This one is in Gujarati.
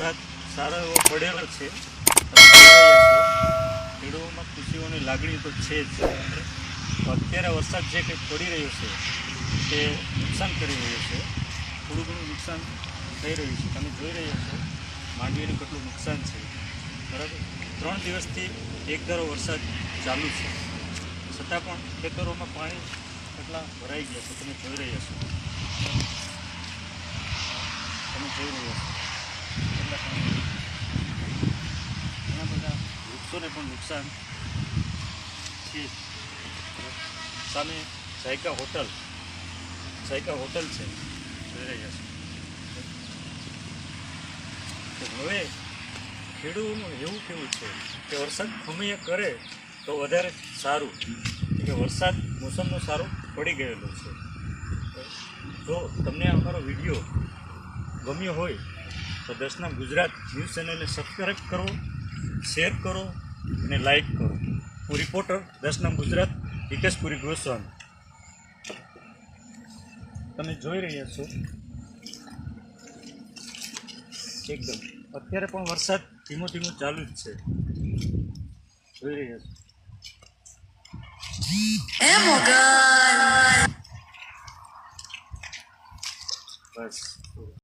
વરસાદ સારો એવો પડેલો છે. ખેડૂતોમાં ખુશીઓની લાગણી તો છે જ. અત્યારે વરસાદ જે કંઈક પડી રહ્યો છે, તે નુકસાન કરી રહ્યો છે. થોડું ઘણું નુકસાન થઈ રહ્યું છે. તમે જોઈ રહ્યા છો, માંડવીનું કેટલું નુકસાન છે. બરાબર? ત્રણ દિવસથી એક ધારો વરસાદ ચાલુ છે. છતાં પણ ખેતરોમાં પાણી કેટલા ભરાઈ ગયા છે. તમે જોઈ રહ્યા છો. તમે જોઈ રહ્યા છો કેટલા પાણી ઘણા બધા વૃક્ષોને પણ નુકસાન છે. સામે સાયકા હોટલ. સાયકા હોટલ છે. જોઈ હવે ખેડૂતોનું એવું કેવું છે કે વરસાદ ખમૈયા કરે તો વધારે સારું. કે વરસાદ મોસમનો સારો પડી ગયેલો છે. જો તમને અમારો વીડિયો ગમ્યો હોય તો દસના ગુજરાત ન્યૂઝ ચેનલને સબસ્ક્રાઈબ કરો. શેર કરો અને લાઈક કરો. હું રિપોર્ટર દસનામ ગુજરાત હિતેશપુરી ગોસ્વામી. તમે જોઈ રહ્યા છો. એકદમ. અત્યારે પણ વરસાદ ધીમો ધીમો ચાલુ જ છે. જોઈ રહ્યા છો. બસ.